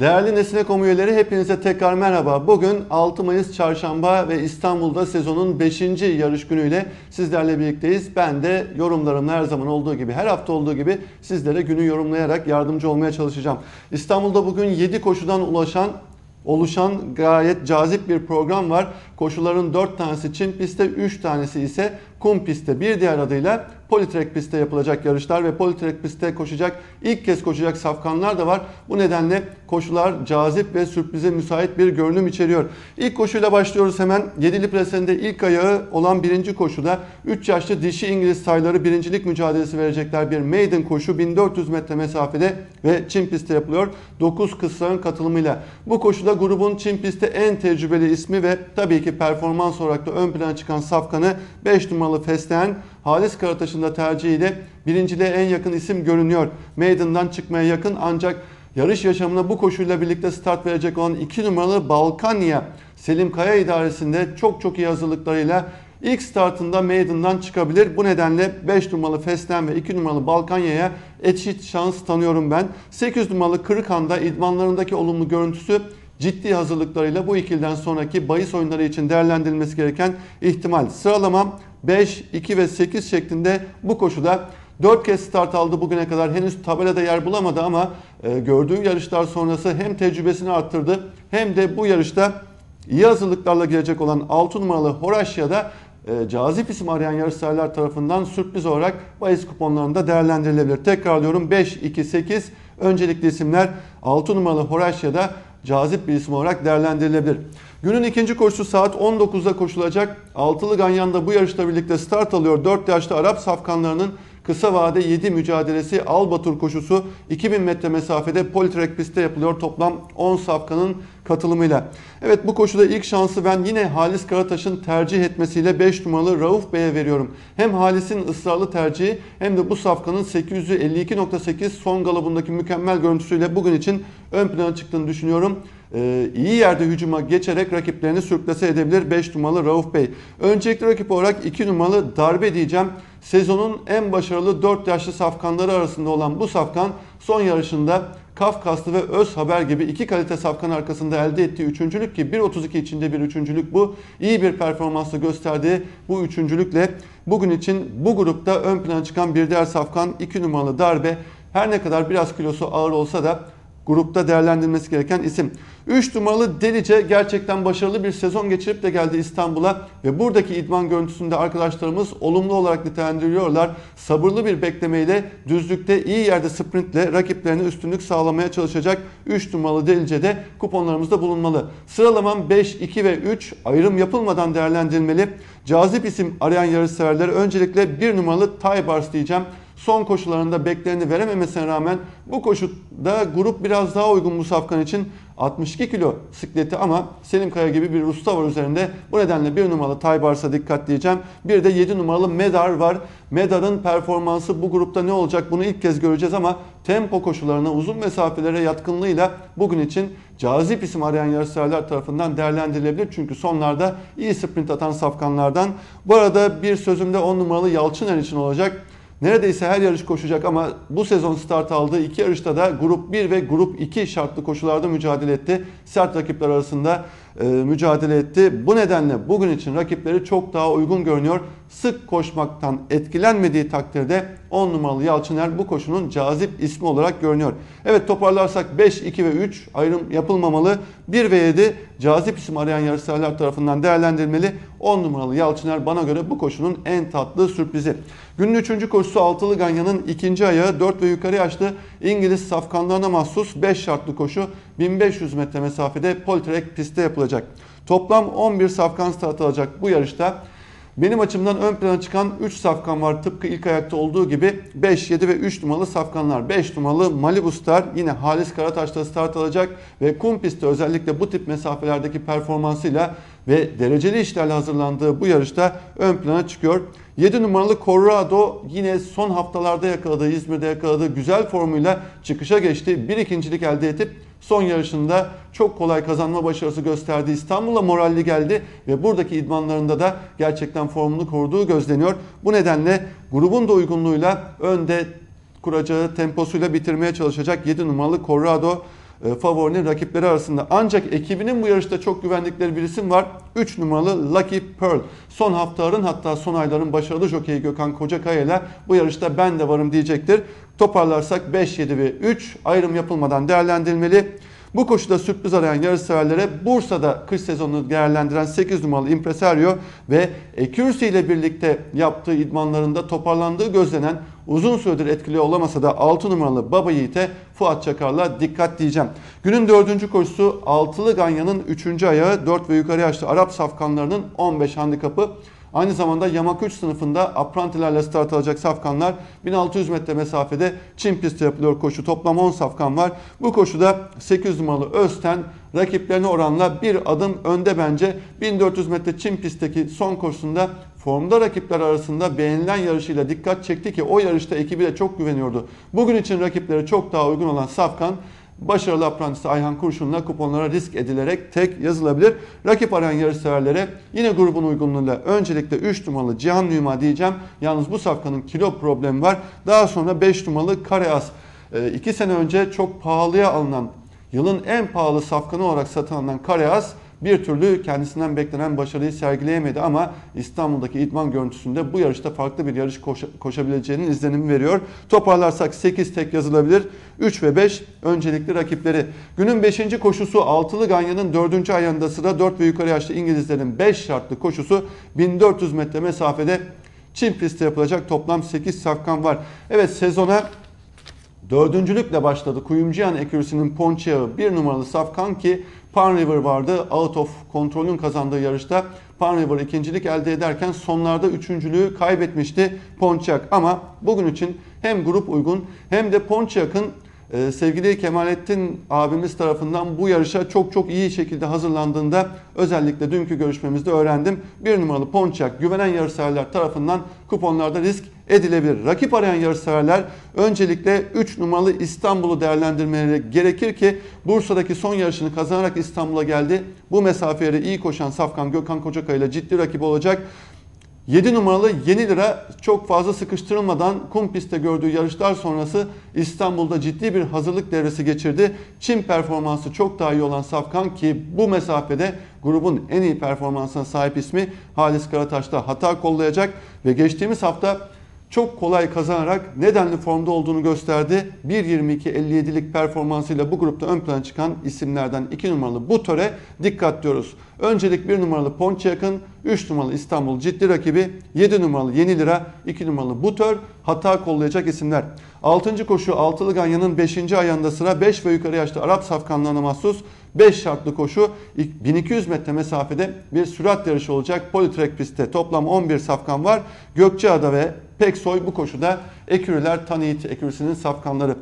Değerli Nesne.com üyeleri hepinize tekrar merhaba. Bugün 6 Mayıs Çarşamba ve İstanbul'da sezonun 5. yarış günüyle sizlerle birlikteyiz. Ben de yorumlarımla her zaman olduğu gibi, her hafta olduğu gibi sizlere günü yorumlayarak yardımcı olmaya çalışacağım. İstanbul'da bugün 7 koşudan ulaşan oluşan gayet cazip bir program var. Koşuların 4 tanesi Çin pistte, 3 tanesi ise kum pistte. Bir diğer adıyla Politrek pistte yapılacak yarışlar ve Politrek pistte koşacak, ilk kez koşacak safkanlar da var. Bu nedenle koşular cazip ve sürprize müsait bir görünüm içeriyor. İlk koşuyla başlıyoruz hemen. Yedili presinde ilk ayağı olan birinci koşuda 3 yaşlı dişi İngiliz sayları birincilik mücadelesi verecekler. Bir maiden koşu 1400 metre mesafede ve Çin pistte yapılıyor. 9 kızların katılımıyla. Bu koşuda grubun Çin pistte en tecrübeli ismi ve tabii ki performans olarak da ön plana çıkan safkanı 5 numaralı Festen Halis Karataş'ın da tercihiyle birinciliğe en yakın isim görünüyor. Maiden'dan çıkmaya yakın ancak yarış yaşamına bu koşuyla birlikte start verecek olan 2 numaralı Balkanya Selim Kaya idaresinde çok çok iyi hazırlıklarıyla ilk startında Maiden'dan çıkabilir. Bu nedenle 5 numaralı Festen ve 2 numaralı Balkanya'ya eşit şans tanıyorum ben. 8 numaralı Kırıkhan'da idmanlarındaki olumlu görüntüsü ciddi hazırlıklarıyla bu ikilden sonraki bahis oyunları için değerlendirilmesi gereken ihtimal. Sıralamam 5, 2 ve 8 şeklinde bu koşuda 4 kez start aldı bugüne kadar. Henüz tabelada yer bulamadı ama e, gördüğü yarışlar sonrası hem tecrübesini arttırdı hem de bu yarışta iyi hazırlıklarla gelecek olan 6 numaralı Horaşya'da e, cazip isim arayan yarışseverler tarafından sürpriz olarak bahis kuponlarında değerlendirilebilir. Tekrarlıyorum 5, 2, 8 öncelikli isimler 6 numaralı Horaşya'da cazip bir isim olarak değerlendirilebilir. Günün ikinci koşusu saat 19'da koşulacak. Altılı Ganyan'da bu yarışla birlikte start alıyor. 4 yaşlı Arap safkanlarının kısa vade 7 mücadelesi Albatur koşusu 2000 metre mesafede Politrek pistte yapılıyor. Toplam 10 safkanın katılımıyla. Evet bu koşuda ilk şansı ben yine Halis Karataş'ın tercih etmesiyle 5 numaralı Rauf Bey'e veriyorum. Hem Halis'in ısrarlı tercihi hem de bu safkanın 852.8 son galabındaki mükemmel görüntüsüyle bugün için ön plana çıktığını düşünüyorum. Ee, iyi yerde hücuma geçerek rakiplerini sürklase edebilir 5 numaralı Rauf Bey. Öncelikli rakip olarak 2 numaralı Darbe diyeceğim. Sezonun en başarılı 4 yaşlı safkanları arasında olan bu safkan son yarışında Kafkaslı ve Öz Haber gibi iki kalite safkan arkasında elde ettiği üçüncülük ki 1.32 içinde bir üçüncülük bu. iyi bir performansla gösterdiği bu üçüncülükle bugün için bu grupta ön plana çıkan bir diğer safkan 2 numaralı Darbe. Her ne kadar biraz kilosu ağır olsa da grupta değerlendirilmesi gereken isim. 3 numaralı Delice gerçekten başarılı bir sezon geçirip de geldi İstanbul'a ve buradaki idman görüntüsünde arkadaşlarımız olumlu olarak nitelendiriyorlar. Sabırlı bir beklemeyle düzlükte iyi yerde sprintle rakiplerine üstünlük sağlamaya çalışacak 3 numaralı Delice'de kuponlarımızda bulunmalı. Sıralamam 5, 2 ve 3 ayrım yapılmadan değerlendirilmeli. Cazip isim arayan yarışseverlere öncelikle 1 numaralı Taybars diyeceğim son koşularında beklerini verememesine rağmen bu koşuda grup biraz daha uygun bu safkan için 62 kilo sikleti ama Selim Kaya gibi bir usta var üzerinde. Bu nedenle bir numaralı Taybars'a dikkat diyeceğim. Bir de 7 numaralı Medar var. Medar'ın performansı bu grupta ne olacak bunu ilk kez göreceğiz ama tempo koşularına uzun mesafelere yatkınlığıyla bugün için cazip isim arayan yarışseverler tarafından değerlendirilebilir. Çünkü sonlarda iyi sprint atan safkanlardan. Bu arada bir sözümde 10 numaralı Yalçıner için olacak. Neredeyse her yarış koşacak ama bu sezon start aldığı iki yarışta da Grup 1 ve Grup 2 şartlı koşularda mücadele etti. Sert rakipler arasında e, mücadele etti. Bu nedenle bugün için rakipleri çok daha uygun görünüyor. Sık koşmaktan etkilenmediği takdirde 10 numaralı Yalçıner bu koşunun cazip ismi olarak görünüyor. Evet toparlarsak 5, 2 ve 3 ayrım yapılmamalı. 1 ve 7 cazip isim arayan yarışseverler tarafından değerlendirilmeli. 10 numaralı Yalçıner bana göre bu koşunun en tatlı sürprizi. Günün 3. koşusu Altılı Ganyan'ın ikinci ayağı 4 ve yukarı yaşlı İngiliz safkanlarına mahsus 5 şartlı koşu 1500 metre mesafede Poltrek pistte yapılacak. Toplam 11 safkan start alacak bu yarışta. Benim açımdan ön plana çıkan 3 safkan var. Tıpkı ilk ayakta olduğu gibi 5, 7 ve 3 numaralı safkanlar. 5 numaralı Malibu Star yine Halis Karataş'ta start alacak ve kum pistte özellikle bu tip mesafelerdeki performansıyla ve dereceli işlerle hazırlandığı bu yarışta ön plana çıkıyor. 7 numaralı Corrado yine son haftalarda yakaladığı, İzmir'de yakaladığı güzel formuyla çıkışa geçti. Bir ikincilik elde edip son yarışında çok kolay kazanma başarısı gösterdi. İstanbul'a moralli geldi ve buradaki idmanlarında da gerçekten formunu koruduğu gözleniyor. Bu nedenle grubun da uygunluğuyla önde kuracağı temposuyla bitirmeye çalışacak 7 numaralı Corrado favorinin rakipleri arasında. Ancak ekibinin bu yarışta çok güvendikleri bir isim var. 3 numaralı Lucky Pearl. Son haftaların hatta son ayların başarılı jokeyi Gökhan Kocakaya ile bu yarışta ben de varım diyecektir. Toparlarsak 5, 7 ve 3 ayrım yapılmadan değerlendirilmeli. Bu koşuda sürpriz arayan yarışseverlere Bursa'da kış sezonunu değerlendiren 8 numaralı Impresario ve Accuracy ile birlikte yaptığı idmanlarında toparlandığı gözlenen uzun süredir etkili olamasa da 6 numaralı Baba Yiğit'e Fuat Çakar'la dikkat diyeceğim. Günün dördüncü koşusu altılı Ganya'nın 3. ayağı 4 ve yukarı yaşlı Arap safkanlarının 15 handikapı. Aynı zamanda Yamak 3 sınıfında aprantilerle start alacak safkanlar 1600 metre mesafede Çin pistte yapılıyor koşu. Toplam 10 safkan var. Bu koşuda 8 numaralı Özten rakiplerine oranla bir adım önde bence. 1400 metre Çin pistteki son koşusunda formda rakipler arasında beğenilen yarışıyla dikkat çekti ki o yarışta ekibi de çok güveniyordu. Bugün için rakipleri çok daha uygun olan Safkan Başarılı aprantisi Ayhan Kurşun'la kuponlara risk edilerek tek yazılabilir. Rakip arayan yarışseverlere yine grubun uygunluğuyla öncelikle 3 numaralı Cihan Nüma diyeceğim. Yalnız bu safkanın kilo problemi var. Daha sonra 5 numaralı Kareas. 2 sene önce çok pahalıya alınan yılın en pahalı safkanı olarak satın alınan Kareas bir türlü kendisinden beklenen başarıyı sergileyemedi ama İstanbul'daki idman görüntüsünde bu yarışta farklı bir yarış koşa, koşabileceğinin izlenimi veriyor. Toparlarsak 8 tek yazılabilir. 3 ve 5 öncelikli rakipleri. Günün 5. koşusu Altılı Ganyan'ın 4. ayağında sıra 4 ve yukarı yaşlı İngilizlerin 5 şartlı koşusu 1400 metre mesafede Çin pistte yapılacak toplam 8 safkan var. Evet sezona Dördüncülükle başladı. Kuyumcuyan Ekürüsü'nün Ponçağı bir numaralı safkan ki Pan River vardı. Out of kontrolün kazandığı yarışta Pan River ikincilik elde ederken sonlarda üçüncülüğü kaybetmişti Ponçak. Ama bugün için hem grup uygun hem de Ponçak'ın ee, sevgili Kemalettin abimiz tarafından bu yarışa çok çok iyi şekilde hazırlandığında özellikle dünkü görüşmemizde öğrendim. Bir numaralı Ponçak güvenen yarışseverler tarafından kuponlarda risk edilebilir. Rakip arayan yarışseverler öncelikle 3 numaralı İstanbul'u değerlendirmeleri gerekir ki Bursa'daki son yarışını kazanarak İstanbul'a geldi. Bu mesafeye iyi koşan Safkan Gökhan Kocakaya ile ciddi rakip olacak. 7 numaralı Yeni Lira çok fazla sıkıştırılmadan kum pistte gördüğü yarışlar sonrası İstanbul'da ciddi bir hazırlık devresi geçirdi. Çin performansı çok daha iyi olan Safkan ki bu mesafede grubun en iyi performansına sahip ismi Halis Karataş'ta hata kollayacak ve geçtiğimiz hafta çok kolay kazanarak nedenli formda olduğunu gösterdi. 1.22.57'lik performansıyla bu grupta ön plana çıkan isimlerden 2 numaralı Butöre dikkat diyoruz. Öncelik 1 numaralı Ponçak'ın, 3 numaralı İstanbul ciddi rakibi, 7 numaralı Yeni Lira, 2 numaralı Butör hata kollayacak isimler. 6. koşu Altılı Ganyan'ın 5. ayağında sıra 5 ve yukarı yaşlı Arap safkanlarına mahsus 5 şartlı koşu 1200 metre mesafede bir sürat yarışı olacak. Politrek pistte toplam 11 safkan var. Gökçeada ve Peksoy bu koşuda ekürüler Tanit ekürüsünün safkanları.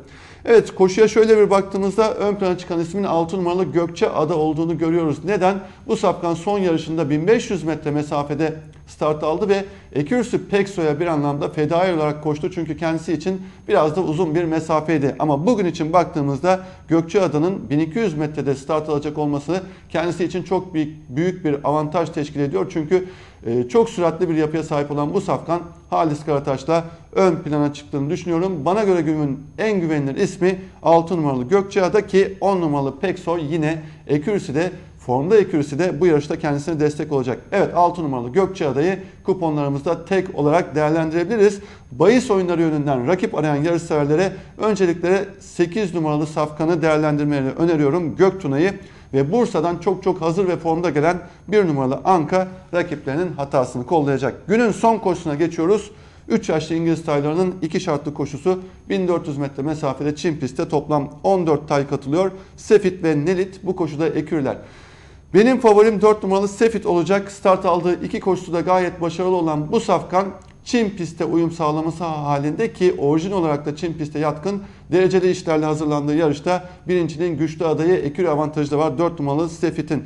Evet koşuya şöyle bir baktığımızda ön plana çıkan ismin 6 numaralı Gökçe Ada olduğunu görüyoruz. Neden? Bu safkan son yarışında 1500 metre mesafede start aldı ve Ekürüsü Pekso'ya bir anlamda fedai olarak koştu. Çünkü kendisi için biraz da uzun bir mesafeydi. Ama bugün için baktığımızda Gökçeada'nın 1200 metrede start alacak olması kendisi için çok büyük, bir avantaj teşkil ediyor. Çünkü e, çok süratli bir yapıya sahip olan bu safkan Halis Karataş'la ön plana çıktığını düşünüyorum. Bana göre günün en güvenilir ismi 6 numaralı Gökçeada ki 10 numaralı Peksoy yine Ekürüsü'de Formda ekürüsü de bu yarışta kendisine destek olacak. Evet 6 numaralı Gökçeada'yı kuponlarımızda tek olarak değerlendirebiliriz. Bayis oyunları yönünden rakip arayan yarışseverlere öncelikle 8 numaralı safkanı değerlendirmelerini öneriyorum. Göktuna'yı ve Bursa'dan çok çok hazır ve formda gelen 1 numaralı Anka rakiplerinin hatasını kollayacak. Günün son koşusuna geçiyoruz. 3 yaşlı İngiliz taylarının 2 şartlı koşusu 1400 metre mesafede Çin pistte toplam 14 tay katılıyor. Sefit ve Nelit bu koşuda ekürler. Benim favorim 4 numaralı Sefit olacak. Start aldığı iki koşuda gayet başarılı olan bu safkan Çin pistte uyum sağlaması halinde ki orijin olarak da Çin pistte yatkın dereceli işlerle hazırlandığı yarışta birinciliğin güçlü adayı Ekür avantajı da var 4 numaralı Sefit'in.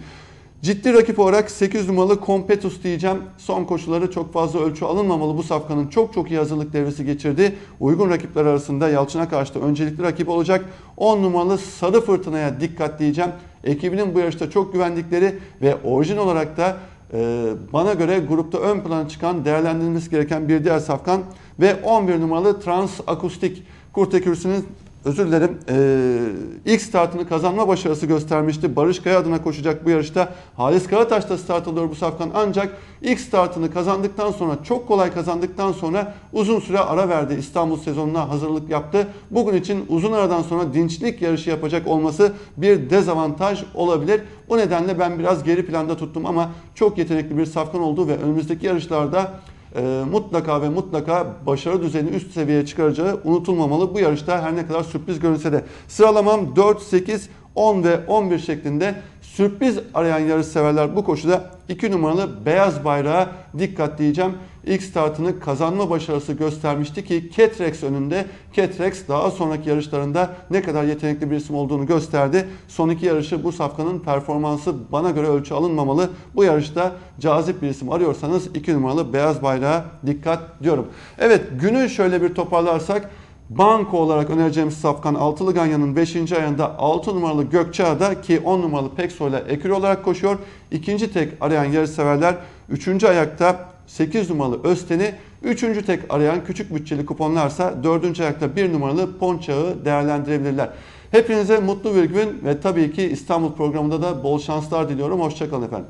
Ciddi rakip olarak 8 numaralı Competus diyeceğim. Son koşuları çok fazla ölçü alınmamalı. Bu safkanın çok çok iyi hazırlık devresi geçirdi. Uygun rakipler arasında Yalçın'a karşı da öncelikli rakip olacak. 10 numaralı Sarı Fırtına'ya dikkat diyeceğim. Ekibinin bu yarışta çok güvendikleri ve orijin olarak da e, bana göre grupta ön plana çıkan değerlendirilmesi gereken bir diğer safkan ve 11 numaralı Trans Akustik Kurt Ekürüsü'nün özür dilerim e, ilk startını kazanma başarısı göstermişti. Barış Kaya adına koşacak bu yarışta. Halis Karataş da start alıyor bu safkan ancak ilk startını kazandıktan sonra çok kolay kazandıktan sonra uzun süre ara verdi. İstanbul sezonuna hazırlık yaptı. Bugün için uzun aradan sonra dinçlik yarışı yapacak olması bir dezavantaj olabilir. O nedenle ben biraz geri planda tuttum ama çok yetenekli bir safkan oldu ve önümüzdeki yarışlarda e, mutlaka ve mutlaka başarı düzeyini üst seviyeye çıkaracağı unutulmamalı. Bu yarışta her ne kadar sürpriz görünse de sıralamam 4, 8, 10 ve 11 şeklinde sürpriz arayan yarış severler bu koşuda 2 numaralı beyaz bayrağa dikkat diyeceğim. İlk startını kazanma başarısı göstermişti ki Ketrex önünde. Ketrex daha sonraki yarışlarında ne kadar yetenekli bir isim olduğunu gösterdi. Son iki yarışı bu safkanın performansı bana göre ölçü alınmamalı. Bu yarışta cazip bir isim arıyorsanız 2 numaralı beyaz bayrağa dikkat diyorum. Evet günü şöyle bir toparlarsak Banko olarak önereceğimiz safkan Altılı Ganyan'ın 5. ayında 6 numaralı Gökçeada ki 10 numaralı Pekso ile ekür olarak koşuyor. İkinci tek arayan yarış severler 3. ayakta 8 numaralı Östen'i, 3. tek arayan küçük bütçeli kuponlarsa 4. ayakta 1 numaralı Ponçağı değerlendirebilirler. Hepinize mutlu bir gün ve tabii ki İstanbul programında da bol şanslar diliyorum. Hoşçakalın efendim.